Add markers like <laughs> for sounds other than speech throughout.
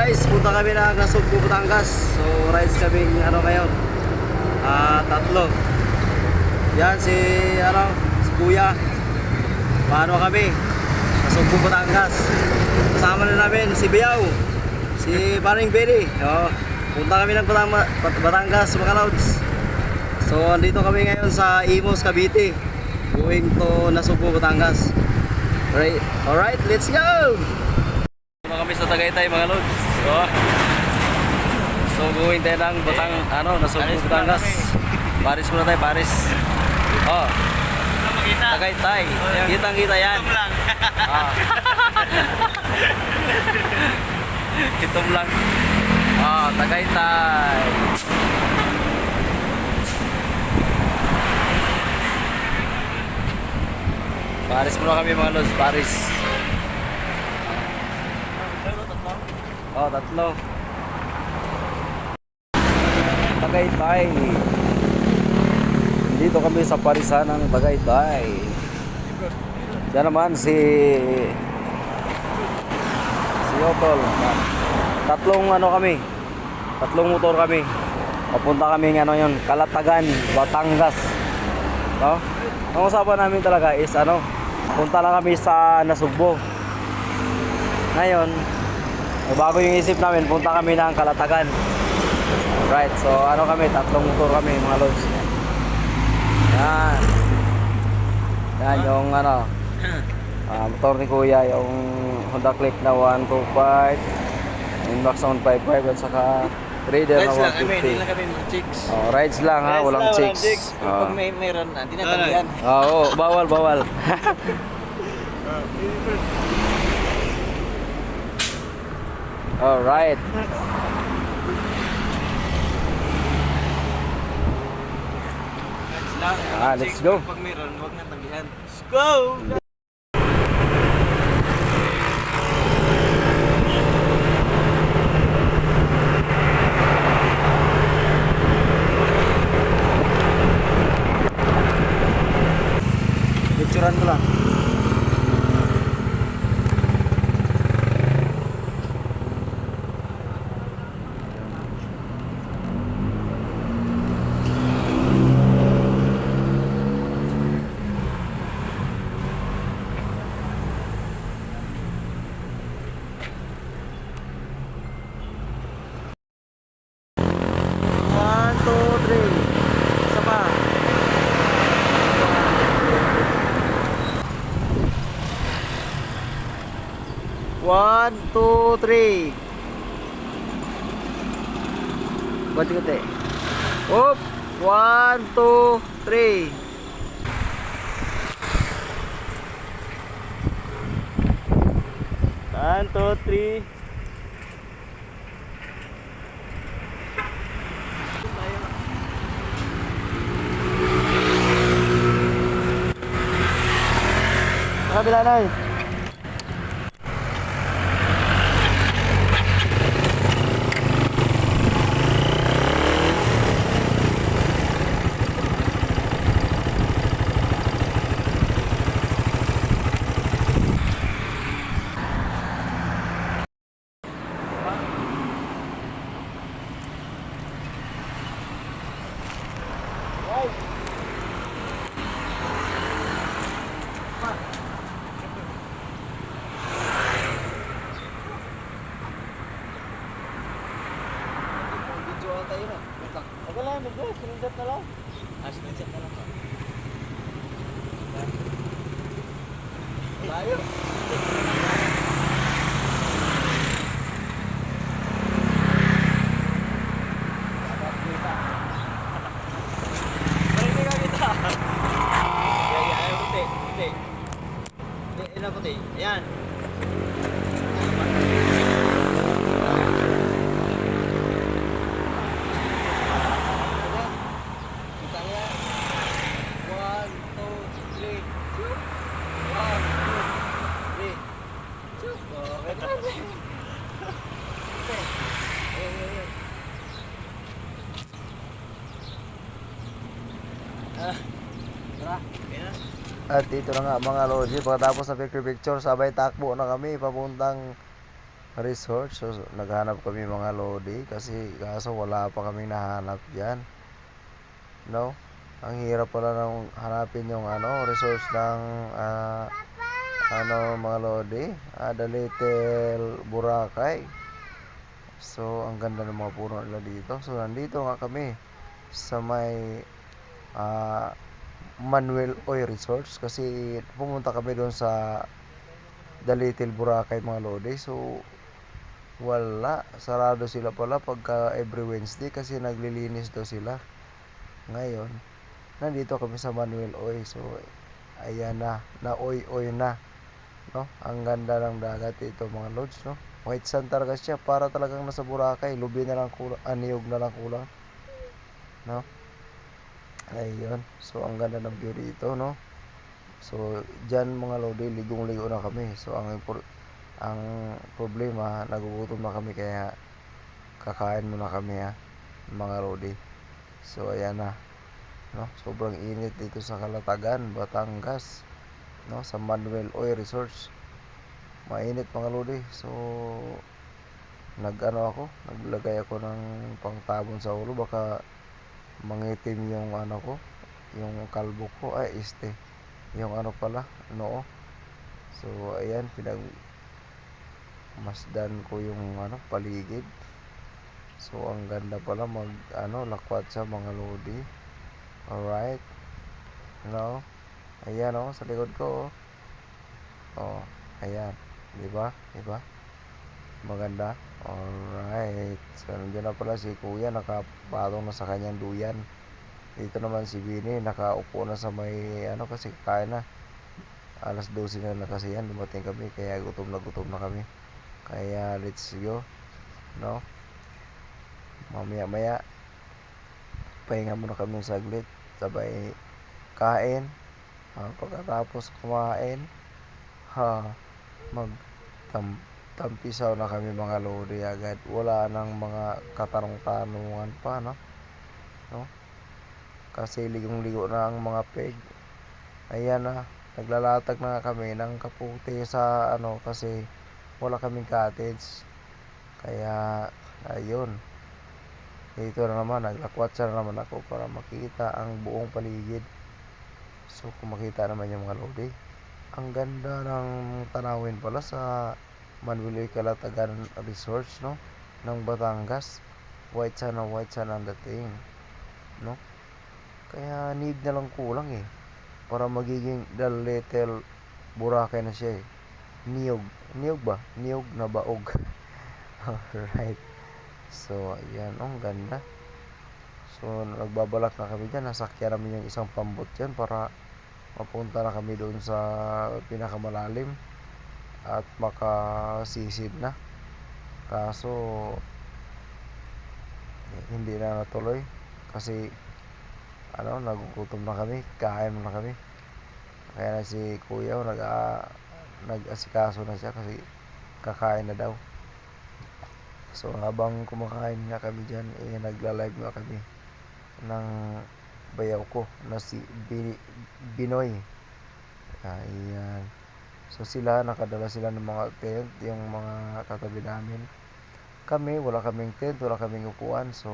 guys, punta kami ng Nasugbu, Batangas. So rides kami ano ngayon. Ah, tatlo. Yan si ano, si Kuya. Paano kami? Nasugbu, Batangas. Kasama na namin si Biyaw. Si Paring Benny. Oh, punta kami ng Batang Bat- Batangas mga lods. So andito kami ngayon sa Imos, Cavite. Going to Nasugbu, Batangas. Right. Alright, let's go! Kami sa Tagaytay mga lods. So, going tayo ng Batang, ano, Nasugbu, Batangas. Paris muna tayo, Paris. Oh, Tagaytay. Kitang kita yan. Ah. <laughs> Itom lang. Ah, Tagaytay. Paris muna kami mga lods, Paris. Oh, tatlo. Tagaytay. Dito kami sa Parisan ng Tagaytay. Yan naman si si Otol. Tatlong ano kami. Tatlong motor kami. Papunta kami ng ano yun, Kalatagan, Batangas. No? Ang usapan namin talaga is ano, punta lang kami sa Nasugbo. Ngayon, eh, bago yung isip namin, punta kami ng Kalatagan. Right, so ano kami, tatlong motor kami mga lods. Yan. Yan yung ano, <coughs> ah, motor ni Kuya, yung Honda Click na 125, Inbox 155 at saka Raider na Rides lang kami, hindi 150. lang kami mga chicks. Oh, rides lang ha, Rides walang lang, chicks. Pag Oh. may meron na, hindi natanggihan. Oo, bawal, bawal. <laughs> <laughs> Alright. Rides lang. Ah, let's go. Pag meron, huwag natanggihan. Let's go! Picturean ko lang. 1, 2, 3. Kunti-kunti. Oop! 1, 2, 3. One, two, three. Kabila na eh. Tayo na. Wait lang. Medyo. Sinundat na lang. Ah, screenshot na lang. Layo. Parang hindi ka kita. Yeah, yeah, ayaw, puti. Puti. Hindi, yun ang puti. Ayan. Kita niya. One, two, three. One, two, three. Okay na. Okay. Ayan, ayan, ayan. Ah, tara. Ayan na. At dito na nga mga lodi, pagkatapos sa picture picture, sabay takbo na kami papuntang resort. So, naghanap kami mga lodi kasi kaso wala pa kaming nahanap dyan. No? Ang hirap pala nang hanapin yung ano, resource ng ah, ano mga lodi. Ah, the Little Boracay. So, ang ganda ng mga puno nila dito. So, nandito nga kami sa may ah, Manuel Oil Resorts kasi pumunta kami doon sa The Little Boracay mga lodi. So, wala. Sarado sila pala pagka every Wednesday kasi naglilinis daw sila. Ngayon, nandito kami sa Manuel Oil. So, ayan na. Na-oy-oy na. No? Ang ganda ng dagat dito mga lods, no? White sand talaga siya. Para talagang nasa Boracay. Lubi na lang kulang. Aniyog na lang kulang. No? Ayun. So, ang ganda ng view dito, no? So, dyan mga lodi, ligong-ligo na kami. So, ang ang problema, nagugutom na kami kaya kakain muna kami ha, mga lodi. So, ayan na. No? Sobrang init dito sa Kalatagan, Batangas. No? Sa Manuel Oil Resorts. Mainit mga lodi. So, nag-ano ako, naglagay ako ng pangtabon sa ulo. Baka mangitim yung ano ko, yung kalbo ko. Ay, este. Yung ano pala, noo. So, ayan, pinag masdan ko yung ano, paligid. So, ang ganda pala mag, ano, lakwat sa mga lodi. Alright. No? Ayan, oh, sa likod ko, oh. Oh, ayan. Di ba? Di ba? Maganda. Alright. So, nandiyan na pala si kuya, nakapatong na sa kanyang duyan. Dito naman si Bini, nakaupo na sa may, ano, kasi kain na. Alas 12 na na kasi yan, dumating kami, kaya gutom na gutom na kami. Kaya, let's go. No? Mamaya maya, pahinga muna kami saglit. Sabay, kain. Ah, pagkatapos kumain, ha, mag tam, tampisaw na kami mga lodi agad. Wala nang mga katanong-tanungan pa, no? No? Kasi ligong-ligo na ang mga peg. Ayan na, naglalatag na kami ng kaputi sa ano kasi wala kaming cottage. Kaya, ayun. Dito na naman, naglakwatsa na naman ako para makita ang buong paligid. So, kung makita naman yung mga lodi. Ang ganda ng tanawin pala sa Manuel Calatagan Resorts, no? Ng Batangas. White sand na white sand ang dating. No? Kaya need na lang kulang eh. Para magiging the little Boracay na siya eh. Niyog. Niyog ba? Niyog na baog. <laughs> Alright. So, ayan. Ang ganda. So, nagbabalak na kami dyan. Nasakyan namin yung isang pambot dyan para mapunta na kami doon sa pinakamalalim at makasisid na. Kaso, hindi na natuloy kasi ano, nagugutom na kami, kain na kami. Kaya na si Kuya, nag nag-asikaso na siya kasi kakain na daw. So habang kumakain nga kami dyan, eh, nagla-live nga kami ng bayaw ko na si Binoy. Ayan. So sila, nakadala sila ng mga tent, yung mga katabi namin. Kami, wala kaming tent, wala kaming upuan. So,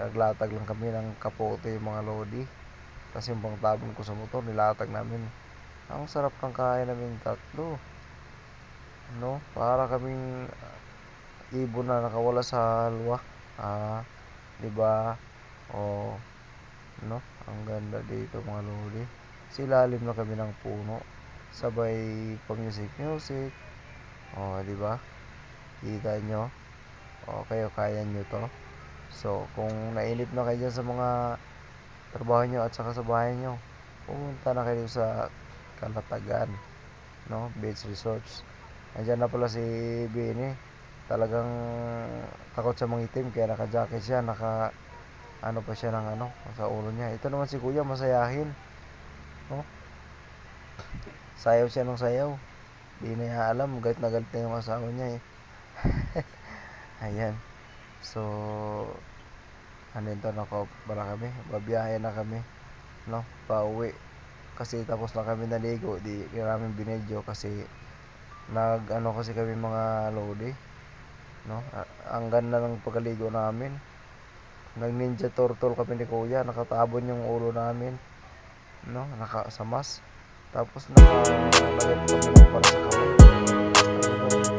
naglatag lang kami ng kapote yung mga lodi. Kasi yung pangtabon ko sa motor, nilatag namin. Ang sarap ng kain namin tatlo. No? Para kaming ibon na nakawala sa halwa. Ah, 'di ba? Oh, no? Ang ganda dito mga lodi. Silalim na kami ng puno. Sabay pa music music. Oh, 'di ba? Kita nyo? O, kayo kaya nyo to. So, kung nainip na kayo sa mga trabaho nyo at saka sa bahay nyo, pumunta na kayo sa Kalatagan, no? Beach Resorts. Nandiyan na pala si Bini. Talagang takot sa mangitim kaya naka-jacket siya, naka ano pa siya ng ano sa ulo niya. Ito naman si Kuya masayahin. No? Sayaw siya ng sayaw. Di na niya alam, galit na galit na yung asawa niya eh. <laughs> Ayan. So, andito na ko pala kami. Babiyahe na kami. No? Pauwi. Kasi tapos na kami naligo. Di, namin binidyo kasi Nag ano kasi kami mga lodi. No? Ang ganda ng pagkaligo namin nag ninja turtle kami ni kuya nakatabon yung ulo namin. No naka sa mas tapos nakalagay kami ng para sa kamay.